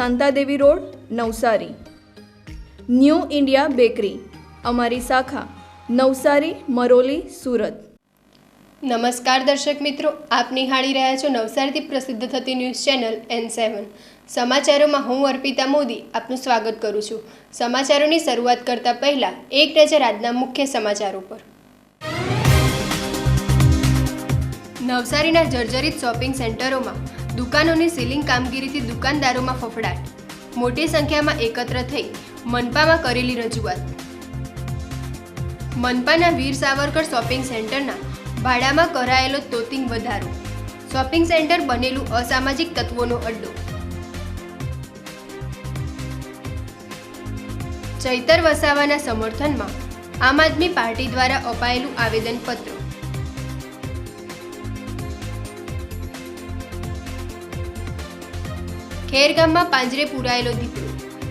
Shantadevi road, Navsari. New India bakery, અમારી શાખા, નવસારી, મરોલી, સુરત. નમસ્કાર દર્શક મિત્રો, આપ નિહાળી રહ્યા છો નવસારીથી પ્રસિદ્ધ થતી ન્યૂઝ ચેનલ એન સેવન. સમાચારોમાં હું અર્પિતા મોદી આપનું સ્વાગત કરું છું. સમાચારોની શરૂઆત કરતા પહેલા એક નજર આજના મુખ્ય સમાચારો પર. નવસારીના જર્જરિત શોપિંગ સેન્ટરોમાં દુકાનોની સીલિંગ કામગીરીથી દુકાનદારોમાં ફફડાટ. મોટી સંખ્યામાં એકત્ર થઈ મનપામાં કરેલી રજૂઆત. મનપાના વીર સાવરકર શોપિંગ સેન્ટરના ભાડામાં કરાયેલો તોતિંગ વધારો. શોપિંગ સેન્ટર બનેલું અસામાજિક તત્વોનો અડ્ડો. ચૈતર વસાવાના સમર્થનમાં આમ આદમી પાર્ટી દ્વારા અપાયેલું આવેદનપત્ર. ખેરગામમાં પાંજરે પુરાયેલો દીપડો.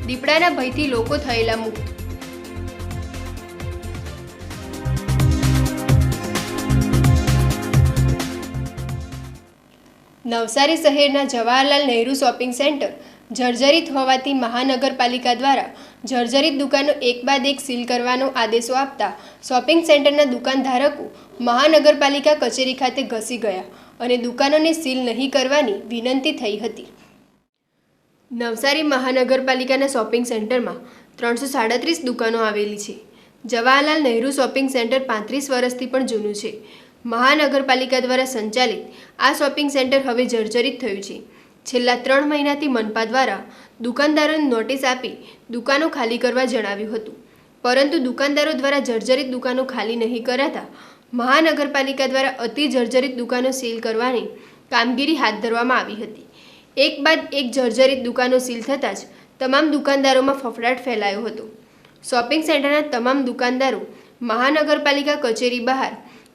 દીપડાના ભયથી લોકો થયેલા મુક્ત. નવસારી શહેરના જવાહરલાલ નહેરુ શોપિંગ સેન્ટર જર્જરિત હોવાથી મહાનગરપાલિકા દ્વારા જર્જરિત દુકાનો એક બાદ એક સીલ કરવાનો આદેશો આપતા શોપિંગ સેન્ટરના દુકાનધારકો મહાનગરપાલિકા કચેરી ખાતે ઘસી ગયા અને દુકાનોને સીલ નહીં કરવાની વિનંતી થઈ હતી. નવસારી મહાનગરપાલિકાના શોપિંગ સેન્ટરમાં ત્રણસો સાડત્રીસ દુકાનો આવેલી છે. જવાહરલાલ નહેરુ શોપિંગ સેન્ટર પાંત્રીસ વર્ષથી પણ જૂનું છે. મહાનગરપાલિકા દ્વારા સંચાલિત આ શોપિંગ સેન્ટર હવે જર્જરિત થયું છે. છેલ્લા ત્રણ મહિનાથી મનપા દ્વારા દુકાનદારોને નોટિસ આપી દુકાનો ખાલી કરવા જણાવ્યું હતું. પરંતુ દુકાનદારો દ્વારા જર્જરિત દુકાનો ખાલી નહીં કરાતા મહાનગરપાલિકા દ્વારા અતિ જર્જરિત દુકાનો સીલ કરવાની કામગીરી હાથ ધરવામાં આવી હતી. એક બાદ એક જર્જરિત દુકાનો સીલ થતાં જ તમામ દુકાનદારોમાં ફફડાટ ફેલાયો હતો. શોપિંગ સેન્ટરના તમામ દુકાનદારો મહાનગરપાલિકા કચેરી બહાર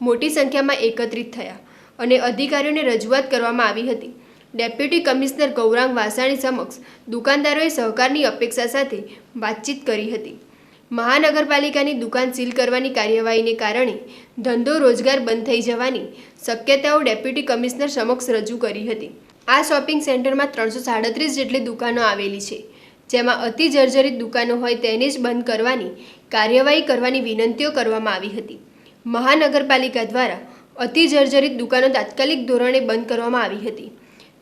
મોટી સંખ્યામાં એકત્રિત થયા અને અધિકારીઓને રજૂઆત કરવામાં આવી હતી. ડેપ્યુટી કમિશનર ગૌરાંગ વાસાણી સમક્ષ દુકાનદારોએ સહકારની અપેક્ષા સાથે વાતચીત કરી હતી. મહાનગરપાલિકાની દુકાન સીલ કરવાની કાર્યવાહીને કારણે ધંધો રોજગાર બંધ થઈ જવાની શક્યતાઓ ડેપ્યુટી કમિશનર સમક્ષ રજૂ કરી હતી. આ શોપિંગ સેન્ટરમાં ત્રણસો સાડત્રીસ જેટલી દુકાનો આવેલી છે. જેમાં અતિ જર્જરિત દુકાનો હોય તેને જ બંધ કરવાની, કાર્યવાહી કરવાની વિનંતીઓ કરવામાં આવી હતી. મહાનગરપાલિકા દ્વારા અતિ જર્જરિત દુકાનો તાત્કાલિક ધોરણે બંધ કરવામાં આવી હતી.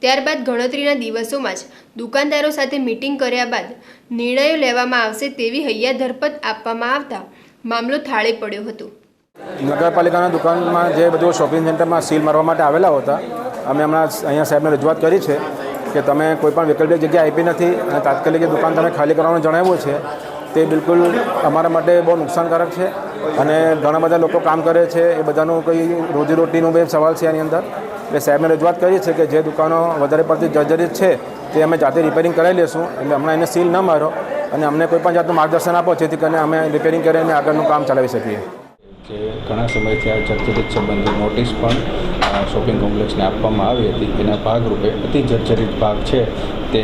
ત્યારબાદ ગણતરીના દિવસોમાં જ દુકાનદારો સાથે મિટિંગ કર્યા બાદ નિર્ણયો લેવામાં આવશે તેવી હૈયા ધરપત આપવામાં આવતા મામલો થાળે પડ્યો હતો. નગરપાલિકાના દુકાનમાં જે બધું શોપિંગ સેન્ટરમાં સીલ મારવા માટે આવેલા હતા, અમે હમણાં અહીંયા સાહેબને રજૂઆત કરી છે કે તમે કોઈપણ વૈકલ્પિક જગ્યા આપી નથી અને તાત્કાલિક દુકાન તમે ખાલી કરવાનું જણાવ્યું છે, તે બિલકુલ અમારા માટે બહુ નુકસાનકારક છે અને ઘણા બધા લોકો કામ કરે છે, એ બધાનું કંઈ રોજીરોટીનું બે સવાલ છે એની અંદર. એટલે સાહેબને રજૂઆત કરી છે કે જે દુકાનો વધારે પડતી જર્જરિત છે, તે અમે જાતે રિપેરિંગ કરાવી લેશું, એટલે હમણાં એને સીલ ન મારો અને અમને કોઈ પણ જાતનું માર્ગદર્શન આપો, જેથી કરીને અમે રિપેરિંગ કરીને આગળનું કામ ચલાવી શકીએ. કે ઘણા સમયથી આ જર્જરિત સંબંધી નોટિસ પણ શોપિંગ કોમ્પ્લેક્સને આપવામાં આવી હતી. એના ભાગરૂપે અતિ જર્જરિત ભાગ છે તે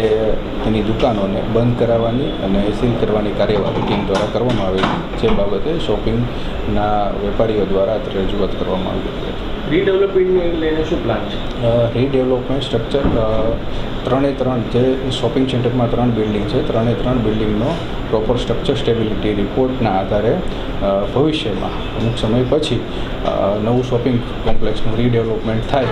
એની દુકાનોને બંધ કરાવવાની અને સીલ કરવાની કાર્યવાહી ટીમ દ્વારા કરવામાં આવેલી જે બાબતે શોપિંગના વેપારીઓ દ્વારા રજૂઆત કરવામાં આવી હતી. રીડેવલપમેન્ટને લઈને શું પ્લાન છે? રીડેવલપમેન્ટ સ્ટ્રક્ચર ત્રણે ત્રણ જે શોપિંગ સેન્ટરમાં ત્રણ બિલ્ડિંગ છે ત્રણે ત્રણ બિલ્ડિંગનો પ્રોપર સ્ટ્રક્ચર સ્ટેબિલિટી રિપોર્ટના આધારે ભવિષ્યમાં અમુક સમય પછી નવું શોપિંગ કોમ્પ્લેક્સનું રીડેવલપમેન્ટ થાય,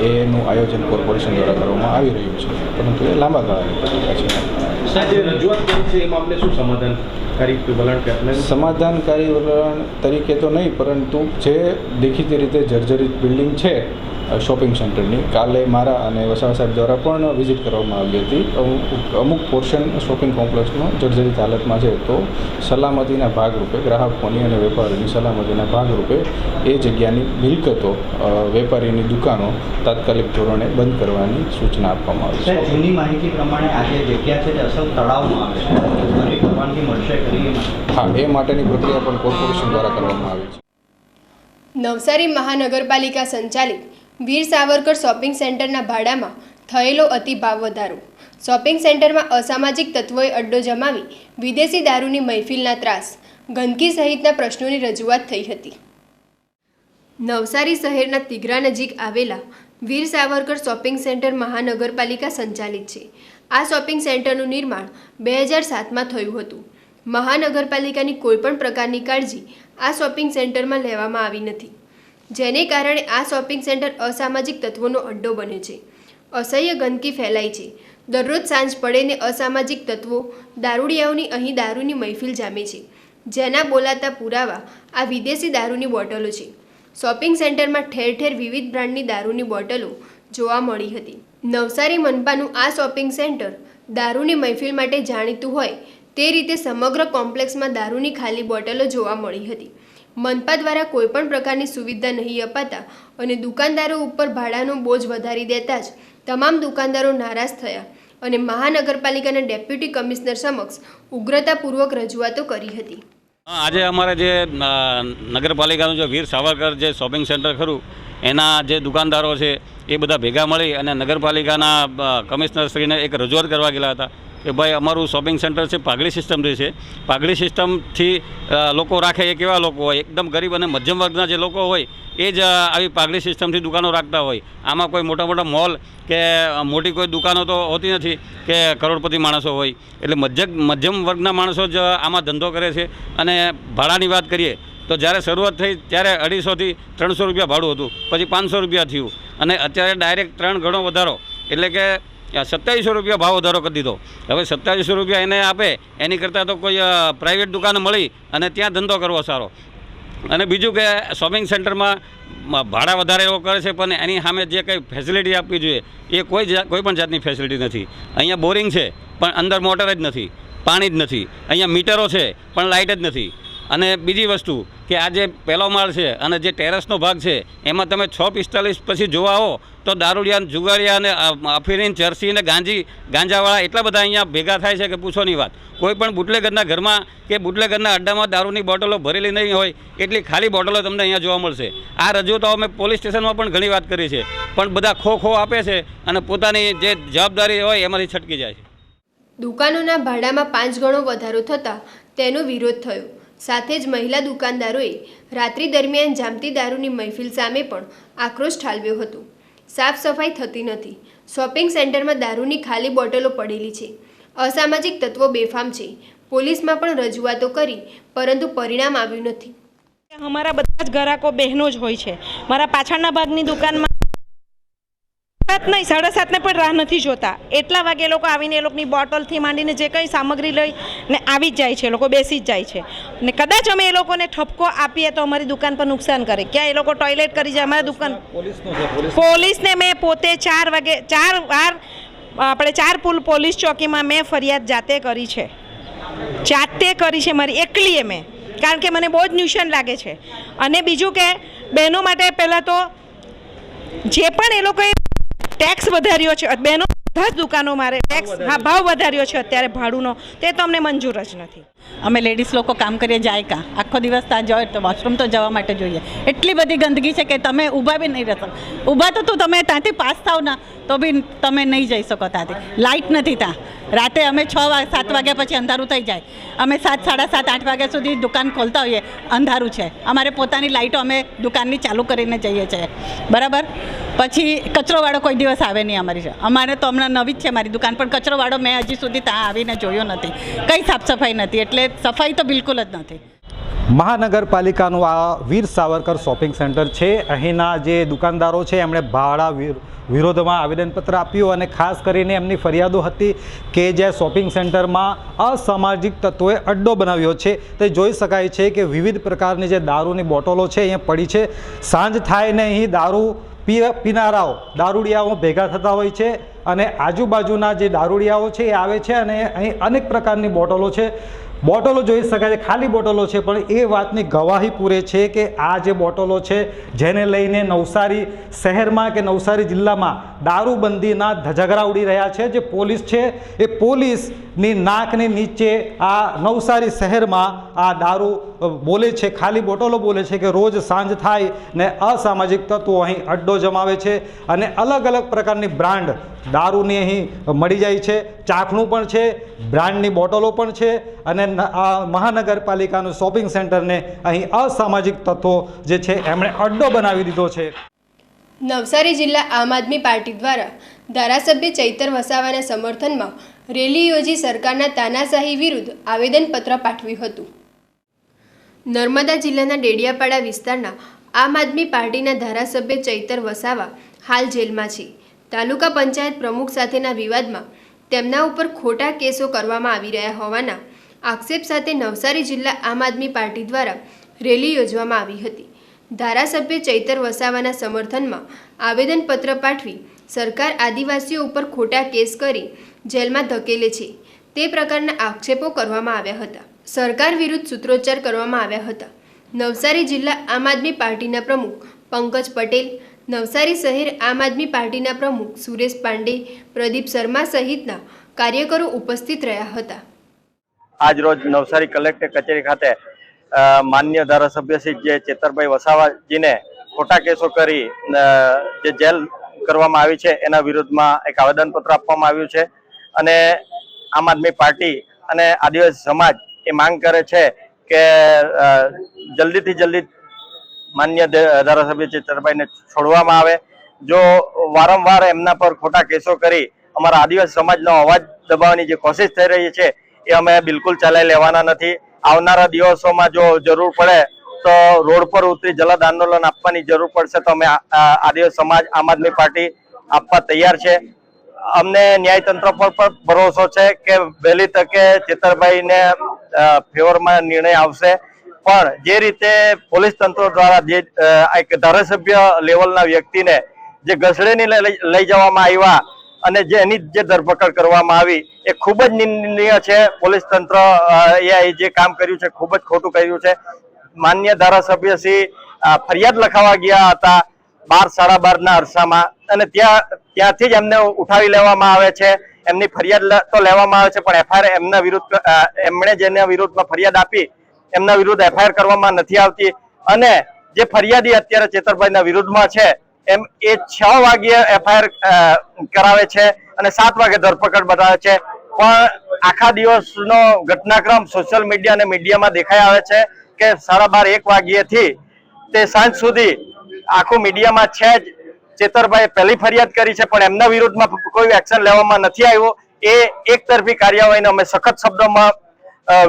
એનું આયોજન કોર્પોરેશન દ્વારા કરવામાં આવી રહ્યું છે. પરંતુ એ લાંબા ગાળાની પ્રક્રિયા છે. સાહેબ રજૂઆત કરી છે એ મામલે શું સમાધાન સમાધાનકારી વલણ તરીકે તો નહીં પરંતુ જે દેખીતી રીતે જર્જરિત બિલ્ડિંગ છે શોપિંગ સેન્ટરની કાલે મારા અને વસાવા સાહેબ દ્વારા પણ વિઝિટ કરવામાં આવી હતી. અમુક અમુક પોર્શન શોપિંગ કોમ્પ્લેક્સનો જર્જરિત હાલતમાં છે. તો સલામતીના ભાગરૂપે ગ્રાહકોની અને વેપારીની સલામતીના ભાગરૂપે એ જગ્યાની મિલકતો વેપારીની દુકાનો તાત્કાલિક ધોરણે બંધ કરવાની સૂચના આપવામાં આવી છે. જૂની માહિતી પ્રમાણે આજે જગ્યા છે તે તળાવમાં આવે છે. પરવાનગી મળશે ખરી હા એ માટેની પ્રક્રિયા પણ કોર્પોરેશન દ્વારા કરવામાં આવી છે. નવસારી મહાનગરપાલિકા સંચાલિત વીર સાવરકર શોપિંગ સેન્ટરના ભાડામાં થયેલો અતિભાવ વધારો. શોપિંગ સેન્ટરમાં અસામાજિક તત્વોએ અડ્ડો જમાવી વિદેશી દારૂની મહેફિલના ત્રાસ ગંદકી સહિતના પ્રશ્નોની રજૂઆત થઈ હતી. નવસારી શહેરના તિઘરા નજીક આવેલા વીર સાવરકર શોપિંગ સેન્ટર મહાનગરપાલિકા સંચાલિત છે. આ શોપિંગ સેન્ટરનું નિર્માણ બે હજાર સાતમાં થયું હતું. મહાનગરપાલિકાની કોઈપણ પ્રકારની કાળજી આ શોપિંગ સેન્ટરમાં લેવામાં આવી નથી. જેને કારણે આ શોપિંગ સેન્ટર અસામાજિક તત્વોનો અડ્ડો બને છે. અસહ્ય ગંદકી ફેલાય છે. દરરોજ સાંજ પડે ને અસામાજિક તત્વો દારૂડિયાઓની અહીં દારૂની મહેફિલ જામે છે. જેના બોલાતા પુરાવા આ વિદેશી દારૂની બોટલો છે. શોપિંગ સેન્ટરમાં ઠેર ઠેર વિવિધ બ્રાન્ડની દારૂની બોટલો જોવા મળી હતી. નવસારી મનપાનું આ શોપિંગ સેન્ટર દારૂની મહેફિલ માટે જાણીતું હોય તે રીતે સમગ્ર કોમ્પ્લેક્સમાં દારૂની ખાલી બોટલો જોવા મળી હતી. મનપા દ્વારા કોઈપણ પ્રકારની સુવિધા નહીં અપાતા અને દુકાનદારો ઉપર ભાડાનો બોજ વધારી દેતા જ તમામ દુકાનદારો નારાજ થયા અને મહાનગરપાલિકાના ડેપ્યુટી કમિશનર સમક્ષ ઉગ્રતાપૂર્વક રજૂઆતો કરી હતી. આજે અમારે જે નગરપાલિકાનું જે વીર સાવરકર જે શોપિંગ સેન્ટર ખરું એના જે દુકાનદારો છે, એ બધા ભેગા મળી અને નગરપાલિકાના કમિશનરશ્રીને એક રજૂઆત કરવા ગયેલા હતા કે ભાઈ, અમારું શોપિંગ સેન્ટર છે, પાઘડી સિસ્ટમથી છે, પાઘડી સિસ્ટમથી લોકો રાખે એ કેવા લોકો હોય? એકદમ ગરીબ અને મધ્યમ વર્ગના જે લોકો હોય, એ જ આવી પાઘડી સિસ્ટમથી દુકાનો રાખતા હોય. આમાં કોઈ મોટા મોટા મોલ કે મોટી કોઈ દુકાનો તો હોતી નથી કે કરોડપતિ માણસો હોય. એટલે મધ્યમ મધ્યમ વર્ગના માણસો જ આમાં ધંધો કરે છે. અને ભાડાની વાત કરીએ તો જ્યારે શરૂઆત થઈ ત્યારે અઢીસોથી ત્રણસો રૂપિયા ભાડું હતું, પછી પાંચસો રૂપિયા થયું. અને અત્યારે ડાયરેક્ટ ત્રણ ગણો વધારો. એટલે કે સત્યાવીસો રૂપિયા ભાવ વધારો કરી દીધો. હવે સત્યાવીસો રૂપિયા એને આપે, એની કરતાં તો કોઈ પ્રાઇવેટ દુકાન મળી અને ત્યાં ધંધો કરવો સારો. અને બીજું કે શોપિંગ સેન્ટરમાં ભાડા વધારે એવો કરે છે, પણ એની સામે જે કંઈ ફેસિલિટી આપવી જોઈએ, એ કોઈ કોઈ પણ જાતની ફેસિલિટી નથી. અહીંયા બોરિંગ છે, પણ અંદર મોટર જ નથી, પાણી જ નથી. અહીંયા મીટરો છે, પણ લાઇટ જ નથી. અને બીજી વસ્તુ કે આ જે પહેલો માળ છે અને જે ટેરેસનો ભાગ છે, એમાં તમે છ પિસ્તાલીસ પછી જોવા આવો, તો દારૂડિયા જુગારિયા અને અફીરીન ચરસી અને ગાંજી, ગાંજાવાળા એટલા બધા અહીંયા ભેગા થાય છે કે પૂછોની વાત. કોઈ પણ બુટલેગરના ઘરમાં કે બુટલેગરના અડ્ડામાં દારૂની બોટલો ભરેલી નહીં હોય, એટલી ખાલી બોટલો તમને અહીંયા જોવા મળશે. આ રજૂઆતો અમે પોલીસ સ્ટેશનમાં પણ ઘણી વાત કરી છે. પણ બધા ખો ખો આપે છે અને પોતાની જે જવાબદારી હોય એમાંથી છટકી જાય છે. દુકાનોના ભાડામાં પાંચ ગણો વધારો થતાં તેનો વિરોધ થયો. સાથે જ મહિલા દુકાનદારોએ રાત્રિ દરમિયાન જામતી દારૂની મહેફિલ સામે પણ આક્રોશ ઠાલવ્યો હતો. સાફ સફાઈ થતી નથી. શોપિંગ સેન્ટરમાં દારૂની ખાલી બોટલો પડેલી છે. અસામાજિક તત્વો બેફામ છે. પોલીસમાં પણ રજૂઆતો કરી, પરંતુ પરિણામ આવ્યું નથી. અમારા બધા જ ગ્રાહકો બહેનો જ હોય છે. મારા પાછળના ભાગની દુકાનમાં સાત નહીં સાડા સાતને પણ રાહ નથી જોતા. એટલા વાગે એ લોકો આવીને એ લોકોની બોટલથી માંડીને જે કંઈ સામગ્રી લઈ ને આવી જ જાય છે એ લોકો બેસી જ જાય છે. ને કદાચ અમે એ લોકોને ઠપકો આપીએ તો અમારી દુકાન પર નુકસાન કરે. ક્યાં એ લોકો ટોયલેટ કરી જાય અમારા દુકાન પોલીસને મેં પોતે ચાર વાગે ચાર વાર આપણે ચાર પુલ પોલીસ ચોકીમાં મેં ફરિયાદ જાતે કરી છે. જાતે કરી છે મારી એકલીએ મેં. કારણ કે મને બહુ જ ન્યુશન લાગે છે. અને બીજું કે બહેનો માટે પહેલાં તો જે પણ એ લોકોએ ટેક્સ વધાર્યો છે. બહેનો બધા જ દુકાનો મારે ટેક્સ હા, ભાવ વધાર્યો છે અત્યારે ભાડુંનો. તે તો અમને મંજૂર જ નથી. અમે લેડીઝ લોકો કામ કરીએ જાય કાં? આખો દિવસ ત્યાં જાય તો વોશરૂમ તો જવા માટે જોઈએ. એટલી બધી ગંદકી છે કે તમે ઊભા બી નહીં રહેશો. ઊભા તો તું તમે ત્યાંથી પાસ થાવ ના, તો બી તમે નહીં જઈ શકો ત્યાંથી. લાઇટ નથી ત્યાં. રાતે અમે છ સાત વાગ્યા પછી અંધારું થઈ જાય. અમે સાત, સાડા સાત, આઠ વાગ્યા સુધી દુકાન ખોલતા હોઈએ. અંધારું છે. અમારે પોતાની લાઇટો અમે દુકાનની ચાલુ કરીને જઈએ છીએ. બરાબર? પછી કચરોવાળો કોઈ દિવસ આવે નહીં અમારી અમારે તો હમણાં નવી જ છે મારી દુકાન, પણ કચરોવાળો મેં હજી સુધી ત્યાં આવીને જોયો નથી. કંઈ સાફ સફાઈ નથી. એટલે સફાઈ તો બિલકુલ જ નથી મહાનગરપાલિકાનું આ વીર સાવરકર શોપિંગ સેન્ટર છે. અહીંના જે દુકાનદારો છે, એમણે ભાડા વિર- વિરોધમાં આવેદનપત્ર આપ્યું અને ખાસ કરીને એમની ફરિયાદો હતી કે જે શોપિંગ સેન્ટરમાં અસામાજિક તત્વોએ અડ્ડો બનાવ્યો છે. તે જોઈ શકાય છે કે વિવિધ પ્રકારની જે દારૂની બોટલો છે, અહીંયા પડી છે. સાંજ થાય ને અહીં દારૂ પીનારાઓ દારૂડિયાઓ ભેગા થતા હોય છે અને આજુબાજુના જે દારૂડિયાઓ છે એ આવે છે અને અહીં અનેક પ્રકારની બોટલો છે. બોટલો જોઈ શકાય છે, ખાલી બોટલો છે, પણ એ વાતની ગવાહી પૂરે છે કે આ જે બોટલો છે, જેને લઈને નવસારી શહેરમાં કે નવસારી જિલ્લામાં દારૂબંધીના ધજગરા ઉડી રહ્યા છે. જે પોલીસ છે, એ પોલીસની નાકની નીચે આ નવસારી શહેરમાં આ દારૂ બોલે છે, ખાલી બોટલો બોલે છે કે રોજ સાંજ થાય ને અસામાજિક તત્વો અહીં અડ્ડો જમાવે છે અને અલગ અલગ પ્રકારની બ્રાન્ડ દારૂની અહીં મળી જાય છે. ચાખણું પણ છે, બ્રાન્ડની બોટલો પણ છે અને મહાનગરપાલિકાનું શોપિંગ સેન્ટરને અહીં અસામાજિક તત્વો જે છે એમણે અડ્ડો બનાવી દીધો છે. નવસારી જિલ્લા આમ આદમી પાર્ટી દ્વારા ધારાસભ્ય ચૈતર વસાવાના સમર્થનમાં રેલી યોજી સરકારના તાનાશાહી વિરુદ્ધ આવેદનપત્ર પાઠવ્યું હતું. નર્મદા જિલ્લાના ડેડિયાપાડા વિસ્તારના આમ આદમી પાર્ટીના ધારાસભ્ય ચૈતર વસાવા હાલ જેલમાં છે. તાલુકા પંચાયત પ્રમુખ સાથેના વિવાદમાં તેમના ઉપર ખોટા કેસો કરવામાં આવી રહ્યા હોવાના આક્ષેપ સાથે નવસારી જિલ્લા આમ આદમી પાર્ટી દ્વારા રેલી યોજવામાં આવી હતી. ધારાસભ્ય ચૈતર વસાવાના સમર્થનમાં આવેદનપત્ર પાઠવી સરકાર આદિવાસીઓ ઉપર ખોટા કેસ કરી જેલમાં ધકેલે છે. તે પ્રકારના આક્ષેપો કરવામાં આવ્યા હતા. સરકાર વિરુદ્ધ સૂત્રોચ્ચાર કરવામાં આવ્યા હતા. નવસારી જિલ્લા આમ આદમી પાર્ટીના પ્રમુખ પંકજ પટેલ, નવસારી શહેર આમ આદમી પાર્ટીના પ્રમુખ સુરેશ પાંડે, પ્રદીપ શર્મા સહિતના કાર્યકરો ઉપસ્થિત રહ્યા હતા. આજ રોજ નવસારી કલેક્ટર કચેરી ખાતે માન્ય ધારાસભ્ય શ્રી જે ચેતરભાઈ વસાવાજીને ખોટા કેસો કરી જે જેલ કરવામાં આવી છે, એના વિરુદ્ધમાં એક આવેદનપત્ર આપવામાં આવ્યું છે. અને આમ આદમી પાર્ટી અને આદિવાસી સમાજ એ માંગ કરે છે કે જલ્દીથી જલ્દી માન્ય ધારાસભ્ય ચેતરભાઈને છોડવામાં આવે. જો વારંવાર એમના પર ખોટા કેસો કરી અમારા આદિવાસી સમાજનો અવાજ દબાવવાની જે કોશિશ થઈ રહી છે, એ અમે બિલકુલ ચલાવી લેવાના નથી. આવનારા દિવસોમાં જો જરૂર પડે તો રોડ પર ઉતરી જલદ આંદોલન આપવાની જરૂર પડશે તો અમે આદિવાસી સમાજ, આમ આદમી પાર્ટી આપવા તૈયાર છે. અમને ન્યાયતંત્ર પર પણ ભરોસો છે કે વહેલી તકે ચેતરભાઈને ફેવરમાં નિર્ણય આવશે. પણ જે રીતે પોલીસ તંત્ર દ્વારા જે એક ધારાસભ્ય લેવલના વ્યક્તિને જે ઘસડીને લઈ જવામાં આવ્યા અને જે એની જે ધરપકડ કરવામાં આવી, એ ખૂબ જ નિંદનીય છે. પોલીસ તંત્ર એ જે કામ કર્યું છે, ખૂબ જ ખોટું કર્યું છે. માન્ય ધારાસભ્ય શ્રી ફરિયાદ લખાવા ગયા હતા બાર, સાડા બાર ના અરસામાં. અને ત્યાં, ત્યાંથી જ એમને ઉઠાવી લેવામાં આવે છે. એમની ફરિયાદ તો લેવામાં આવે છે, પણ એફઆઈઆર એમના વિરુદ્ધ એમણે જેના વિરુદ્ધમાં ફરિયાદ આપી, એમના વિરુદ્ધ એફઆઈઆર કરવામાં નથી આવતી. અને જે ફરિયાદી અત્યારે ચેતરભાઈના વિરુદ્ધમાં છે, એમ એ છ વાગ્યે એફઆઈઆર કરાવે છે અને સાત વાગે ધરપકડ બતાવે છે. પણ આખા દિવસનો ઘટનાક્રમ સોશિયલ મીડિયા અને મીડિયામાં દેખાઈ આવે છે. કે સાડા બાર, એક વાગ્યેથી તે સાંજ સુધી આખું મીડિયામાં છે જ. ચેતરભાઈએ પહેલી ફરિયાદ કરી છે, પણ એમના વિરુદ્ધમાં કોઈ એક્શન લેવામાં નથી આવ્યું. એ એક તરફી કાર્યવાહીનો અમે સખત શબ્દોમાં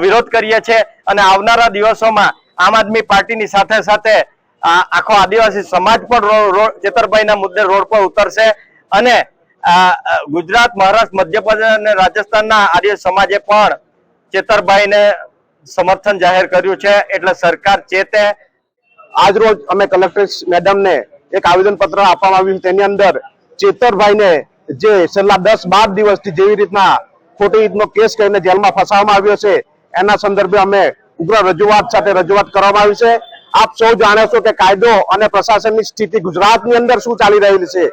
વિરોધ કરીએ છીએ અને આવનારા દિવસોમાં આમ આદમી પાર્ટીની સાથે સાથે આખો આદિવાસી સમાજ પણ ચેતરભાઈના મુદ્દે રોડ પર ઉતરશે અને ગુજરાત, મહારાષ્ટ્ર, મધ્યપ્રદેશ અને રાજસ્થાનના આદિવાસી સમાજે પણ ચેતરભાઈને સમર્થન જાહેર કર્યું છે એટલે સરકાર ચેતે આજ રોજ અમે કલેક્ટર મેડમને એક આવેદન પત્ર આપવામાં આવ્યું તેની અંદર ચેતરભાઈને જે છેલ્લા દસ બાર દિવસથી જેવી રીતના ખોટી રીતનો કેસ કરીને જેલમાં ફસાવવામાં આવ્યો છે, એના સંદર્ભે અમે ઉગ્ર રજૂઆત સાથે રજૂઆત કરવામાં આવી છે. આપ સૌ જાણો છો કે કાયદો અને પ્રશાસનની સ્થિતિ ગુજરાતની અંદર શું ચાલી રહેલી છે.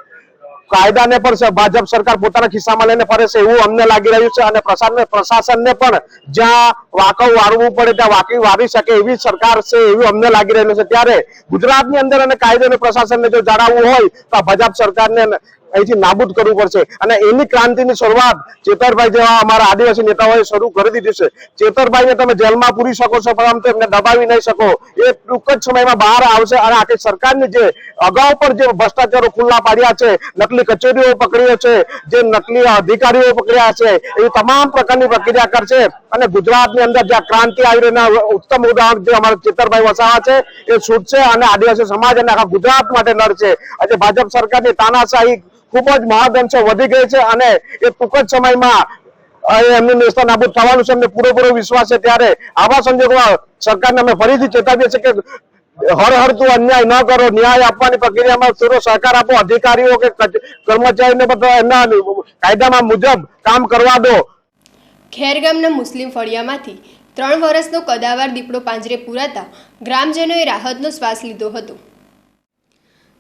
કાયદાને પણ ભાજપ સરકાર પોતાના ખિસ્સામાં લઈને ફરે છે એવું અમને લાગી રહ્યું છે અને પ્રશાસન પ્રશાસનને પણ જ્યાં વાકવ વાળવું પડે ત્યાં વાકી વાળી શકે એવી સરકાર છે એવું અમને લાગી રહ્યું છે. ત્યારે ગુજરાતની અંદર અને કાયદો અને પ્રશાસનને જો જાળવવું હોય તો ભાજપ સરકારને અહીંથી નાબૂદ કરવું પડશે. અને એની ક્રાંતિની શરૂઆત ચેતરભાઈ જેવા અમારા આદિવાસી નેતાઓએ શરૂ કરી દીધી છે. ચેતરભાઈને તમે જેલમાં પૂરી શકો છો પરંતુ તેમને દબાવી નહીં શકો. એ ટૂંક જ સમયમાં બહાર આવશે અને આખી સરકારની જે અગાઉ પણ જે ભ્રષ્ટાચારો ખુલ્લા પાડ્યા છે, નકલી કચેરીઓ પકડી છે, જે નકલી અધિકારીઓ પકડ્યા છે એ તમામ પ્રકારની પ્રક્રિયા કરશે. અને ગુજરાતની અંદર જે ક્રાંતિ આવી રહ્યો ઉત્તમ ઉદાહરણ જે અમારા ચેતરભાઈ વસાવા છે, એ છૂટશે અને આદિવાસી સમાજ અને આખા ગુજરાત માટે લડશે આજે ભાજપ સરકારની તાનાશાહી ખૂબ જ મહદઅંશે વધી ગઈ છે અને એ ટૂંક જ સમયમાં એમનું નેસ્તા નાબૂદ થવાનું છે. અમને પૂરેપૂરો વિશ્વાસ છે ત્યારે આવા સંજોગોમાં સરકારને અમે ફરીથી ચેતાવીએ છીએ કે હર હર તું અન્યાય ન કરો, ન્યાય આપવાની પ્રક્રિયામાં પૂરો સહકાર આપો, અધિકારીઓ કે કર્મચારીને બધા એમના કાયદામાં મુજબ કામ કરવા દો. ખેરગામના મુસ્લિમ ફળિયામાંથી ત્રણ વર્ષનો કદાવાર દીપડો પાંજરે પુરાતા ગ્રામજનોએ રાહતનો શ્વાસ લીધો હતો.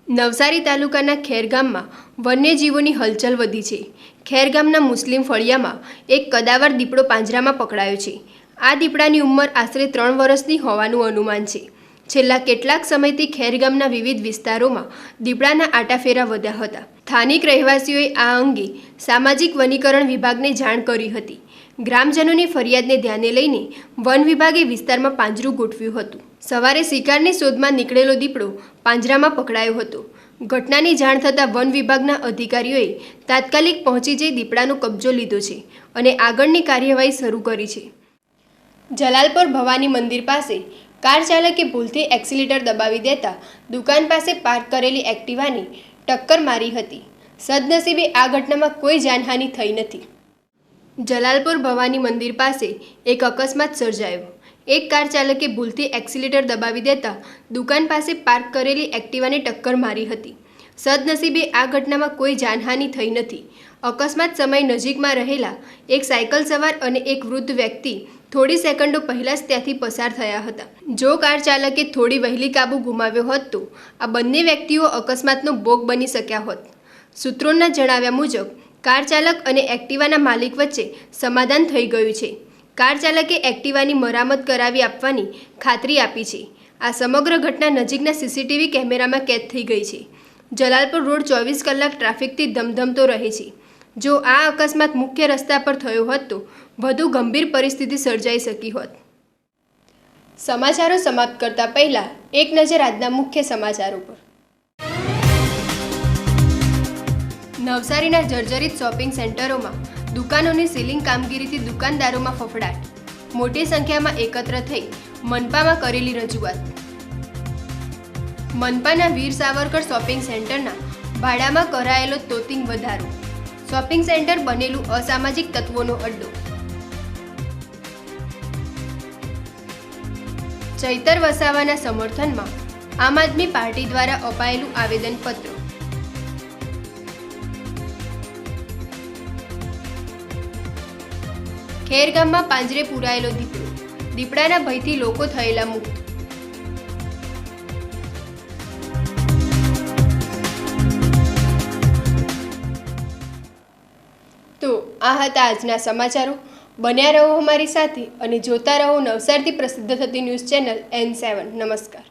નવસારી તાલુકાના ખેરગામમાં વન્યજીવોની હલચલ વધી છે. ખેરગામના મુસ્લિમ ફળિયામાં એક કદાવર દીપડો પાંજરામાં પકડાયો છે. આ દીપડાની ઉંમર આશરે ત્રણ વર્ષની હોવાનું અનુમાન છે. છેલ્લા કેટલાક સમયથી ખેરગામના વિવિધ વિસ્તારોમાં દીપડાના આટાફેરા વધ્યા હતા. સ્થાનિક રહેવાસીઓએ આ અંગે સામાજિક વનીકરણ વિભાગને જાણ કરી હતી. ગ્રામજનોની ફરિયાદને ધ્યાને લઈને વન વિભાગે વિસ્તારમાં પાંજરું ગોઠવ્યું હતું. સવારે શિકારની શોધમાં નીકળેલો દીપડો પાંજરામાં પકડાયો હતો. ઘટનાની જાણ થતાં વન વિભાગના અધિકારીઓએ તાત્કાલિક પહોંચી જઈ દીપડાનો કબજો લીધો છે અને આગળની કાર્યવાહી શરૂ કરી છે. જલાલપુર ભવાની મંદિર પાસે કાર ચાલકે ભૂલથી એક્સિલેટર દબાવી દેતા દુકાન પાસે પાર્ક કરેલી એક્ટિવાની ટક્કર મારી હતી. સદનસીબે આ ઘટનામાં કોઈ જાનહાનિ થઈ નથી. જલાલપુર ભવાની મંદિર પાસે એક અકસ્માત સર્જાયો. એક કાર ચાલકે ભૂલથી એક્સિલેટર દબાવી દેતા દુકાન પાસે પાર્ક કરેલી એક્ટિવાને ટક્કર મારી હતી. સદનસીબે આ ઘટનામાં કોઈ જાનહાનિ થઈ નથી. અકસ્માત સમય નજીકમાં રહેલા એક સાયકલ સવાર અને એક વૃદ્ધ વ્યક્તિ થોડી સેકન્ડો પહેલાં જ ત્યાંથી પસાર થયા હતા. જો કાર ચાલકે થોડી વહેલી કાબુ ગુમાવ્યો હોત તો આ બંને વ્યક્તિઓ અકસ્માતનો ભોગ બની શક્યા હોત. સૂત્રોના જણાવ્યા મુજબ, કાર ચાલક અને એક્ટિવાના માલિક વચ્ચે સમાધાન થઈ ગયું છે. કાર ચાલકે એક્ટિવાની મરામત કરાવી આપવાની ખાતરી આપી છે. આ સમગ્ર ઘટના નજીકના સીસીટીવી કેમેરામાં કેદ થઈ ગઈ છે. જલાલપુર રોડ ચોવીસ કલાક ટ્રાફિકથી ધમધમતો રહે છે. જો આ અકસ્માત મુખ્ય રસ્તા પર થયો હોત તો વધુ ગંભીર પરિસ્થિતિ સર્જાઈ શકી હોત. સમાચારો સમાપ્ત કરતા પહેલા એક નજર આજના મુખ્ય સમાચારો પર નવસારીના જર્જરિત શોપિંગ સેન્ટરોમાં દુકાનોની સીલિંગ કામગીરીથી દુકાનદારોમાં ફફડાટ. મોટી સંખ્યામાં એકત્ર થઈ મનપામાં કરેલી રજૂઆત. મનપાના વીર સાવરકર શોપિંગ સેન્ટરના ભાડામાં કરાયેલો તોતિંગ વધારો. શોપિંગ સેન્ટર બનેલું અસામાજિક તત્વોનો અડ્ડો. ચૈતર વસાવાના સમર્થનમાં આમ આદમી પાર્ટી દ્વારા અપાયેલું આવેદનપત્ર. ખેરગામમાં પાંજરે પુરાયેલો દીપડો. દીપડાના ભયથી લોકો થયેલા મુક્ત. તો આ હતા આજના સમાચારો. બન્યા રહો અમારી સાથે અને જોતા રહો નવસારથી પ્રસિદ્ધ થતી ન્યૂઝ ચેનલ એન સેવન. નમસ્કાર.